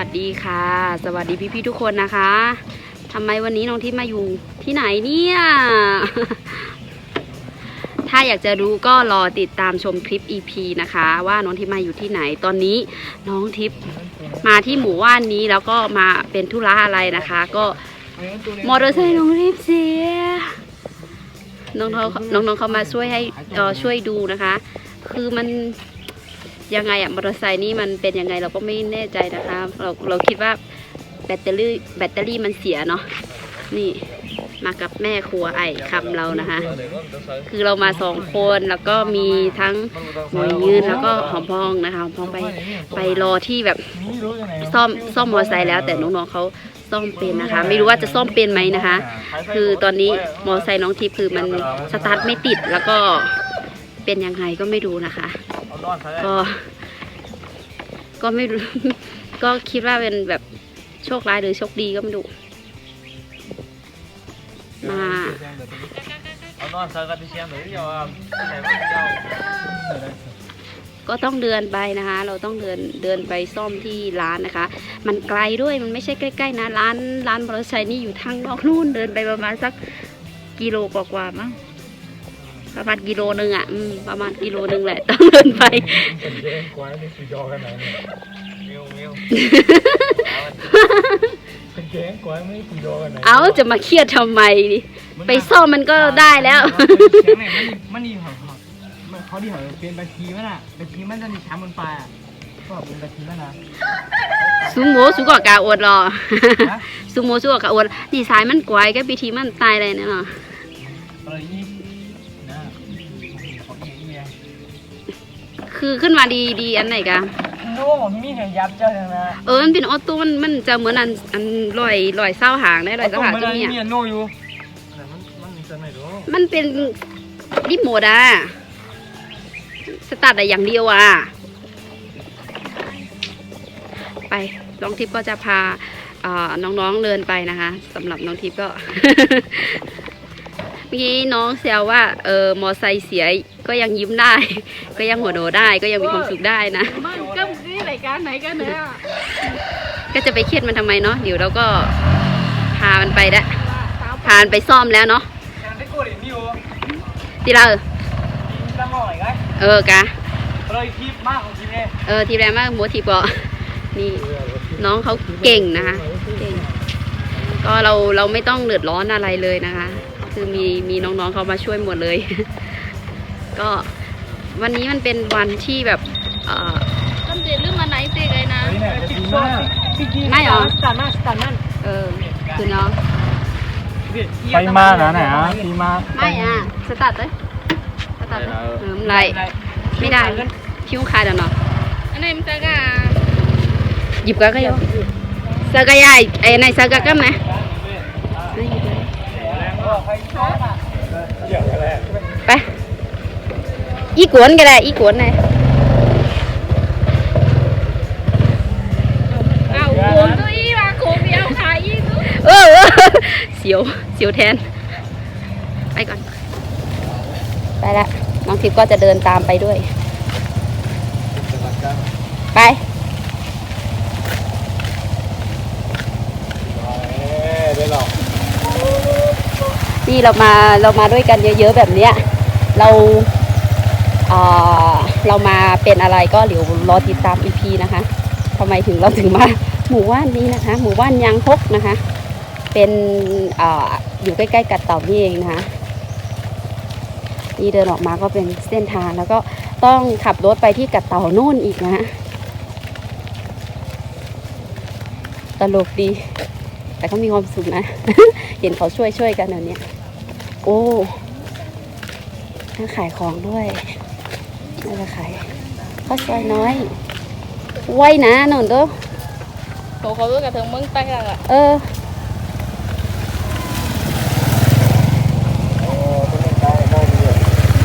วัสดีค่ะ สวัสดีพี่ๆทุกคนนะคะทำไมวันนี้น้องทิพย์มาอยู่ที่ไหนเนี่ย ถ้าอยากจะรู้ก็รอติดตามชมคลิป EP นะคะ ว่าน้องทิพย์มาอยู่ที่ไหนตอนนี้น้องทิพย์มาที่หมู่บ้านนี้แล้วก็มาเป็นธุระอะไรนะคะ ก็มอเตอร์ไซค์น้องทิพย์เสียน้องๆน้องๆเขามาช่วยให้ช่วยดูนะคะ คือมัน ยังไงอะมอเตอร์ไซค์นี่มันเป็นยังไงเราก็ไม่แน่ใจนะคะ เราเราคิดว่าแบตเตอรี่แบตเตอรี่มันเสียเนาะนี่มากับแม่ครัวไอ้คำเรานะคะ คือเรามาสองคนแล้วก็มีทั้งหมวยยืนแล้วก็หอมพองนะคะหอมพองไปไปรอที่แบบซ่อมซ่อมมอเตอร์ไซค์แล้ว แต่น้องๆเขาซ่อมเป็นนะคะ ไม่รู้ว่าจะซ่อมเป็นไหมนะคะ คือตอนนี้มอเตอร์ไซค์น้องทิพย์คือมันสตาร์ทไม่ติดแล้วก็เป็นยังไงก็ไม่รู้นะคะ ก็ก็ไม่รู้ ก็คิดว่าเป็นแบบโชคร้ายหรือโชคดีก็ไม่รู้มาเอานอนซะกันที่เชียงหรือเดียวอะที่ไหนบ้างเดียวก็ต้องเดินไปนะคะ เราต้องเดินเดินไปซ่อมที่ร้านนะคะ มันไกลด้วยมันไม่ใช่ใกล้ๆนะร้านร้านมอเตอร์ไซค์นี่อยู่ทางนอกนู่นเดินไปประมาณสักกิโลกว่าๆมั้ง ประมาณกิโลนึงอะอืมประมาณกิโลนึงแหละต้องเดินไปเป็นเรื่องกว่านี่สุดยอดกันไหนมิวมิวเป็นเก่งกว่าไม่สุดยอดกันไหนเอาจะมาเครียดทำไมดิไปซ่อมมันก็ได้แล้วเสียงไหนมันมันดีของเขามันเขาดีของเปลี่ยนบัญชีมันอะบัญชีมันจะมีช้ำบนปลายอะก็เป็นบัญชีมันนะสูงโมสูงกว่ากาอวดหรอฮะสูงโมสูงกว่ากาอวดนี่สายมันกวายก็ปีทีมันตายเลยเนี่ยเนาะอะไรนี่นะ คือขึ้นมาดีดีอันไหนกะโน่มีเห็นยับเจ้าเลยนะเออมันเป็นออโต้มันมันจะเหมือนอันอันลอยลอยเศร้าหางได้ลอยเศร้าหางมันตรงเนี้ยมีโน่อยู่แต่มันมันจะไหนดูมันเป็นรีโมทอะสตาร์ทได้อย่างเดียวอะไปน้องทิพย์ก็จะพาเอ่อน้องๆเดินไปนะคะสำหรับน้องทิพย์ก็เมื่อกี้น้องแซวว่าเออมอไซค์เสีย ก็ยังยิ้มได้ ก็ยังหัวโดได้ก็ยังมีความสุขได้นะมันก็นี่รายการไหนกันเนี่ยก็จะไปเครียดมันทำไมเนาะเดี๋ยวเราก็พามันไปละพามันไปซ่อมแล้วเนาะยังได้กูเห็นมิวทีละตั้งหน่อยไงเออกะเลยคลิปมากของทีมเลยเออทีแรกมากหมูทีบอกนี่น้องเขาเก่งนะคะเก่งก็เราเราไม่ต้องเดือดร้อนอะไรเลยนะคะ คือมีมีน้องๆเขามาช่วยหมดเลย ก็ วันนี้มันเป็นวันที่แบบเออต้นเดือนลืมมาไหนเตะไงนะนี่แหละจะดีมากไม่หรอสตาร์ทมากสตาร์ทนั่นเออคือน้องไปมาหนาไหนอะทีมาไม่อะ สตาร์ทเลยสตาร์ทเลยเออไม่ไร ไม่ได้ คิ้วคายเดี๋ยวเนาะ อันไหนมันจะกะหยิบกันก็ยอสกายายไอ้ในสกากันไหมเกี่ยวกันแล้วไป อีกวนก็ได้อีกวนไงอ้าวโขงตัวอีมาโขงเดียวขายอีกเออเออเสียวเสียวแทน ไปก่อน ไปละน้องทิพย์ก็จะเดินตามไปด้วย ไปได้หรอกนี่เรามาเรามาด้วยกันเยอะๆแบบเนี้ย เรา เออเรามาเป็นอะไรก็เดี๋ยวรอติดตามอีพีนะคะทำไมถึงเราถึงมาหมู่บ้านนี้นะคะ หมู่บ้านยางฮกนะคะ เป็นเอออยู่ใกล้ๆกัดเต่านี่เองนะคะนี่เดินออกมาก็เป็นเส้นทางแล้วก็ต้องขับรถไปที่กัดเต่าโน่นอีกนะตลกดี แต่เขามีความสุขนะ เห็นเขาช่วยช่วยกันแบบเนี้ยโอ้ขายของด้วย น่าจะขายข้าวซอยน้อยไว้นะหนอนเด้อโขงเขาด้วยกับถึงมึงตั้งกันอะเออโอ้เป็นได้ได้เลย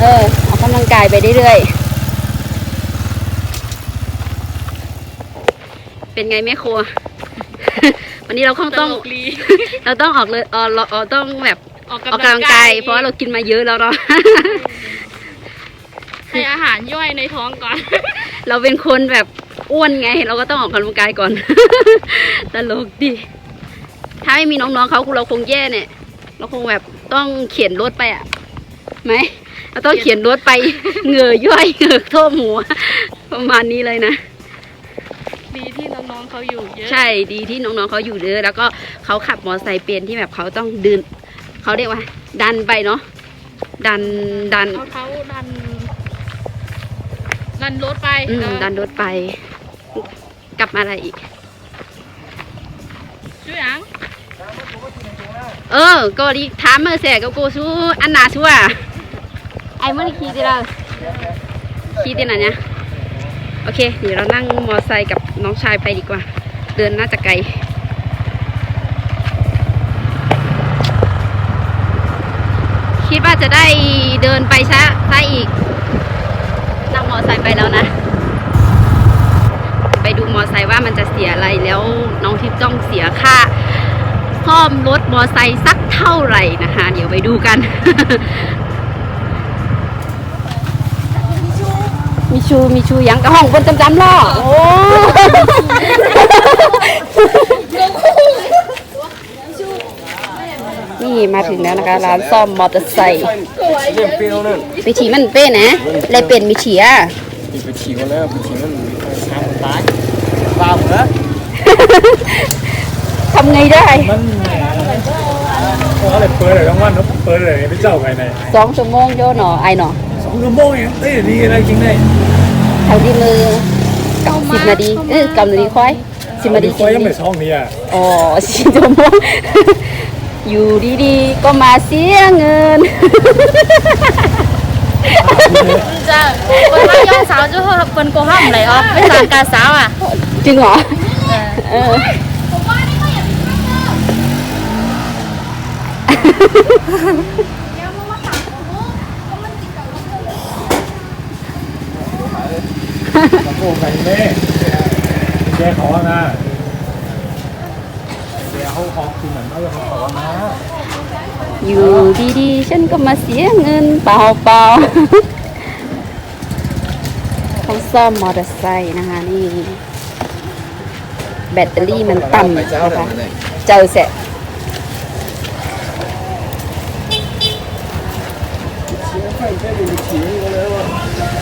เออออกกำลังกายไปเรื่อยๆ เป็นไงแม่ครัว วันนี้เราคงต้องลีเราต้องออกเลยเออเราเราต้องแบบออกออกกำลังกาย เพราะว่าเรากินมาเยอะแล้วเนาะ ให้อาหารย่อยในท้องก่อน เราเป็นคนแบบอ้วนไง เราก็ต้องออกกำลังกายก่อน ตลกดี ถ้าไม่มีน้องๆเขาเราคงแย่เนี่ย เราคงแบบต้องเขียนรถไปอะไหมเราต้องเขียนรถไปเหงื่อย่อยเหงื่อท่วมหัวประมาณนี้เลยนะดีที่น้องๆเขาอยู่เยอะ ใช่ดีที่น้องๆเขาอยู่เยอะ แล้วก็เขาขับมอเตอร์ไซค์เป็นที่แบบเขาต้องดึนเขาเรียกว่า ดันไปเนาะดันดันเขาเขาดัน ดันรถไปอืมเออดันรถไป กลับมาอะไรอีก ช่วยอังเออก็ดีถามมาเสียกับกูสู้อันนาชัวไอ้เมื่อกี้ขี่ที่เราขี่ที่ไหนเนี่ยโอเคเดี๋ยวเรานั่งมอเตอร์ไซค์กับน้องชายไปดีกว่า เดินน่าจะไกลคิดว่าจะได้เดินไปช้าช้าอีกนั่งม อเตอไซค์ไปแล้วนะ ไปดูมอไซค์ว่ามันจะเสียอะไรแล้วน้องทิพย์ต้องเสียค่าซ่อมรถมอไซค์สักเท่าไหร่นะคะ เดี๋ยวไปดูกัน มีชูมีชูยังกระห้องบนจำจำล่อโอ้ นี่มาถึงแล้วนะคะ ร้านซ่อมมอเตอร์ไซค์เรื่องเปรี้ยวนั่นไปฉีมันเป้นะเลยเป็นมีเฉียอีกไปฉีกมันแล้วไปฉีกมันช้างมันตายบ้าเหรอทำไงได้ มันเขาเลยเปิดเลยทั้งวันเปิดเลยไม่เจ้าไงในสองชั่วโมงโยหนอไอหนอสองชั่วโมงเองเอ้ยดีอะไรจริงได้แถวที่มือกับสิบนาทีเออกำนาทีค่อยสิบนาทีคอยยังไม่ช่องนี้อะอ๋อสิชั่วโมง อยู่ดีๆ ก็มาเสียเงินจะคนมาย่องสาวจะเปิ้นโกห้ามไหลออกไม่ต่างการสาวอะจริงเหรอเออโอ้กันเน่แกขอนะ เขาขอคืนเหมือนเขาขอนะอยู่ดีๆ ฉันก็มาเสียเงินเปล่าๆต้องซ่อมมอเตอร์ไซค์นะคะนี่ แบตเตอรี่มันต่ำนะคะเจ้าเสร็จ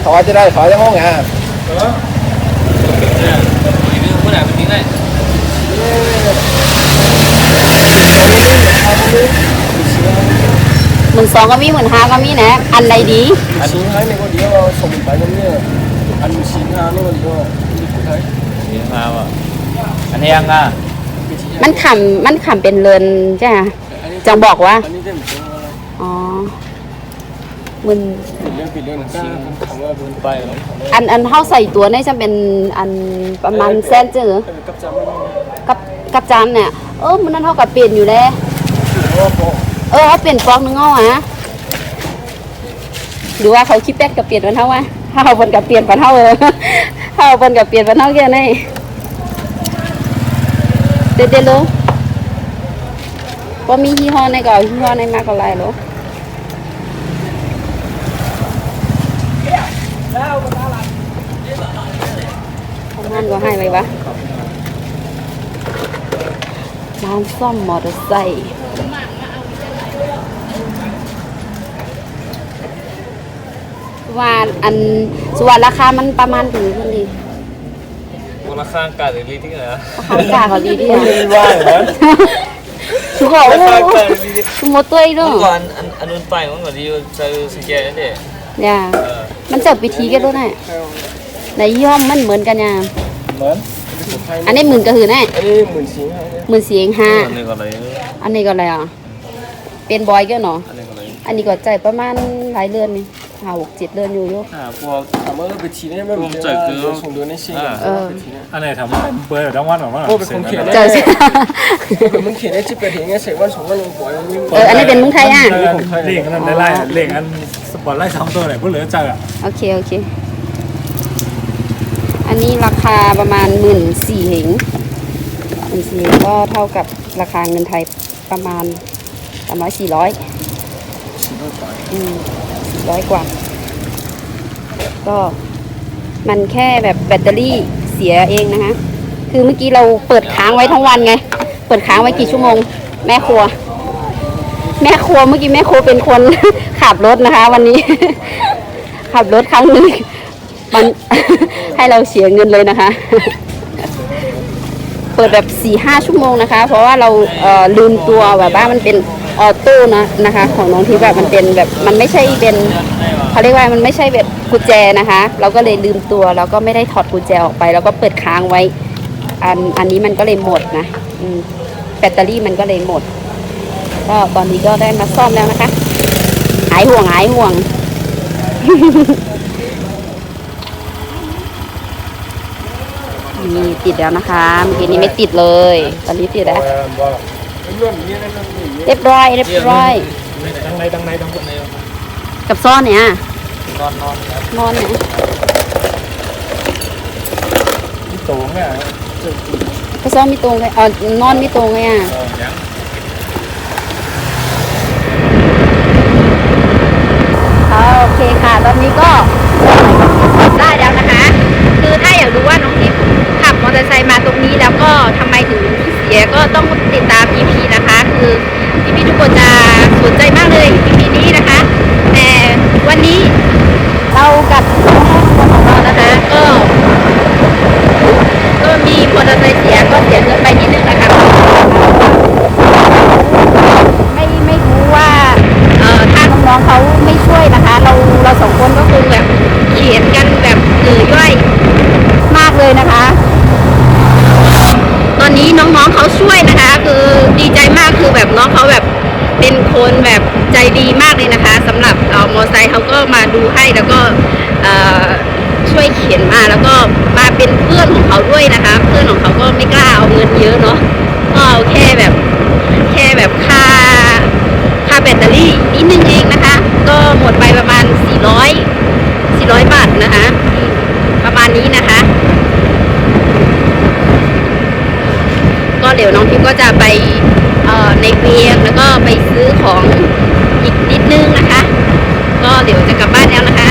ถอยจะได้ถอยในห้องอะหนไปทิ้งได้ มื่นสองก็มีหมื่นห้าก็มีนะ อันใดดี อันนี้ให้ในคนเดียวเราส่งไปตรงนี้อันนี้ฉีกอะนี่คนเดียวนี่คือไทยนี่มาว่ะอันนี้ยังอะมันขำมันขำเป็นเรือนจ้ะจังบอกว่าอันนี้เต็มตัวอะไรอ๋อหมื่นปิดเรื่องปิดเรื่องฉีกทำว่าเป็นไปแล้วอันอันเฮาใส่ตัวนี่จะเป็นอันประมาณเส้นจื้อกับจำไม่ได้กับกับจานเนี่ยเออมันนั้นเท่ากับเปลี่ยนอยู่แล้ว เอเอเขาเปลี่ยนฟองนึงเอาอะหรือว่าเขาคิดแป๊กกับเปลี่ยนวันเท่าวะถ้าเอาบนกับเปลี่ยนวันเท่าเออถ้าเอาบนกับเปลี่ยนวันเท่าแค่ไหนเด็ดเด็ดเลยพอมียี่ห้อในก็เอายี่ห้อในมากก็ไรหรอทำงานก็ให้ไว้วะร้านซ่อมมอเตอร์ไซค์ ว่าอันส่วนราคามันประมาณถึงคนดีราคาการหรือลีที่ไหนอะราคาจ่าเขาดีที่ไหนว่าเหรอทุกคนโอ้ทุกโมตัวอีกเนาะก่อนอันอันนู้นไปมันก็ดีใช้สแกนนั่นเองเนี่ยมันจับวิธีกันด้วยนะในยี่ห้อมันเหมือนกันเนี่ยเหมือนอันนี้หมื่นก็คือแน่อันนี้หมื่นสี่ห้าหมื่นสี่เองห้าอันนี้ก็เลยอันนี้ก็อะไรอะเป็นบอยก็เนาะอันนี้ก็เลยอันนี้ก็จ่ายประมาณหลายเดือนนี่ ห้าหกเจ็ดเดือนอยู่อยู่ อ่าพวกถามว่าเราไปฉีดได้ไหมผมจะส่งเดือนในฉีดเออ อันไหนทำเปิดทั้งวันหรอวะโอ้เป็นคนเขียน เจได้อใช่มึงเขียนได้ที่เกิดเหตุไงเสร็จวันสองวันลงปล่อยมันเอออันนี้เป็นเมืองไทยอะ เล่งอันนั้นได้ไล่เล่งอันสปอร์ตไล่สองตัวไหนพูดเหลือจังอะโอเค โอเค อันนี้ราคาประมาณหมื่นสี่เหงหมื่นสี่ก็เท่ากับราคาเงินไทยประมาณสามร้อยสี่ร้อยอืมสี่ ร้อยกว่า ก็มันแค่แบบแบตเตอรี่เสียเองนะคะ คือเมื่อกี้เราเปิดค้างไว้ทั้งวันไง เปิดค้างไว้กี่ชั่วโมง แม่ครัว แม่ครัวเมื่อกี้แม่ครัวเป็นคนขับรถนะคะ วันนี้ ขับรถครั้งหนึ่งมันให้เราเสียเงินเลยนะคะ เปิดแบบสี่ห้าชั่วโมงนะคะ เพราะว่าเราเลืมตัวแบบว่ามันเป็น ออโต้นะนะคะ ของน้องทิพย์แบบมันเป็นแบบมันไม่ใช่เป็นเขาเรียกว่ามันไม่ใช่แบบกุญแจนะคะ เราก็เลยลืมตัวแล้วก็ไม่ได้ถอดกุญแจออกไป แล้วก็เปิดค้างไว้ อันอันนี้มันก็เลยหมดนะแบตเตอรี่มันก็เลยหมด ก็ตอนนี้ก็ได้มาซ่อมแล้วนะคะหายห่วงหายห่วงนี่ติดแล้วนะคะเมื่อกี้นี้ไม่ติดเลย ตอนนี้ติดแล้ว เรียบร้อยเรียบร้อยทั้งในทั้งในทั้งในกับซ่อนเนี่ยนอนนอนครับนอนเนี่ยที่สูงเนี่ยกับซ่อนไม่ตรงเลยเออนอนไม่ตรงเลยอะเออยังอ่าโอเคค่ะ ตอนนี้ก็ได้แล้วนะคะ คือถ้าอยากรู้ว่าน้องทิพย์ขับ มอเตอร์ไซค์มาตรงนี้แล้วก็ทำไมถึงเสียก็ต้องติดตาม EP นะคะ คือพี่ๆทุกคนจะสนใจมากเลย EP นี้นะคะ แต่วันนี้เรากับครอบครัวของเรานะคะ ก็ ก็มีมอเตอร์ไซค์เสียก็เสียเงินไปนิดนึงนะคะ ไม่ไม่รู้ว่าเอ่อถ้าน้องๆเขาไม่ช่วยนะคะ เราเราสองคนก็คงแบบเขียนกันแบบเหนื่อยย่อยมากเลยนะคะ ตอ นี้น้องๆเขาช่วยนะคะ คือดีใจมากคือแบบน้องเขาแบบเป็นคนแบบใจดีมากเลยนะคะสำหรับเอ่อมอไซค์เขาก็มาดูให้แล้วก็ช่วยเขียนมาแล้วก็มาเป็นเพื่อนของเขาด้วยนะคะ เพื่อนของเขาก็ไม่กล้าเอาเงินเยอะเนาะก็เอาแค่แบบแค่แบบค่าค่าแบตเตอรี่นิดนึงเองนะคะ ก็หมดไปประมาณ 400 400 บาทนะคะ ประมาณนี้นะคะ ก็ เดี๋ยวน้องทิพย์ก็จะไปในเวียงแล้วก็ไปซื้อของอีกนิดนึงนะคะ ก็เดี๋ยวจะกลับบ้านแล้วนะคะ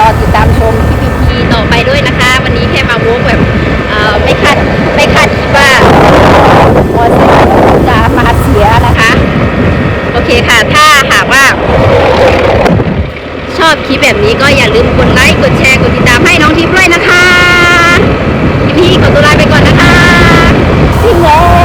รอติดตามชมพี่พีพีต่อไปด้วยนะคะ วันนี้แค่มาโวกแบบไม่คาดไม่คาดคิดว่ามอเตอร์จะมาเสียนะคะ โอเคค่ะ ถ้าหากว่าชอบคลิปแบบนี้ก็อย่าลืมกดไลค์ กดแชร์ กดติดตามให้น้องทิพย์ด้วยนะคะ พี่พีขอตัวลาไปก่อนนะคะ love.